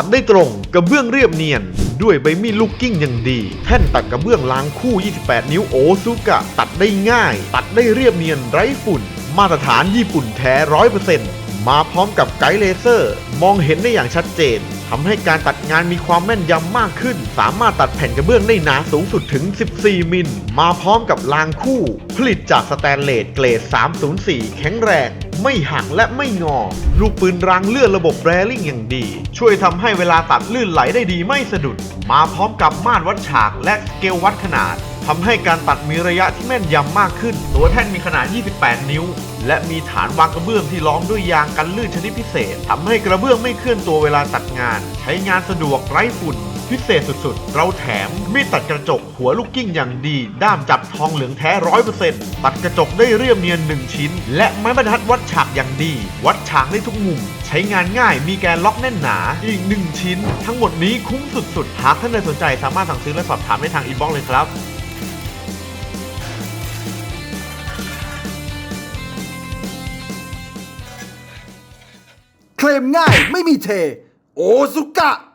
ตัดได้ตรงกระเบื้องเรียบเนียน ด้วยใบมีดลูกกิ้งอย่างดี แท่นตัดกระเบื้องล้างคู่ 28 นิ้วโอซูกะ ตัดได้ง่าย ตัดได้เรียบเนียนไร้ฝุ่น มาตรฐานญี่ปุ่นแท้ร้อยเปอร์เซ็นต์มาพร้อมกับไกด์เลเซอร์ มองเห็นได้อย่างชัดเจน ทำให้การตัดงานมีความแม่นยำมากขึ้น สามารถตัดแผ่นกระเบื้องได้หนาสูงสุดถึง 14 มิล มาพร้อมกับรางคู่ ผลิตจากสแตนเลสเกรด 304 แข็งแรง ไม่หักและไม่งอ ลูกปืนรางเลื่อนระบบแรลลิ่งอย่างดี ช่วยทำให้เวลาตัดลื่นไหลได้ดีไม่สะดุด มาพร้อมกับมาตรวัดฉากและสเกลวัดขนาด ทำให้การตัดมีระยะที่แม่นยำมากขึ้น ตัวแท่นมีขนาด 28 นิ้ว และมีฐานวางกระเบื้องที่ล้อมด้วยยางกันลื่นชนิดพิเศษทำให้กระเบื้องไม่เคลื่อนตัวเวลาตัดงาน ใช้งานสะดวกไร้ฝุ่น พิเศษสุดๆ เราแถมมีดตัดกระจกหัวลูกกิ้งอย่างดี ด้ามจับทองเหลืองแท้ร้อยเปอร์เซ็นต์ตัดกระจกได้เรียบเนียน1ชิ้น และไม้บรรทัดวัดฉากอย่างดี วัดฉากได้ทุกมุม ใช้งานง่ายมีแกนล็อกแน่นหนาอีก1ชิ้น ทั้งหมดนี้คุ้มสุดๆหากท่านใดสนใจสามารถสั่งซื้อและสอบถามได้ทางอินบ็อกซ์เลยครับ เคลมง่ายไม่มีเท โอซุกะ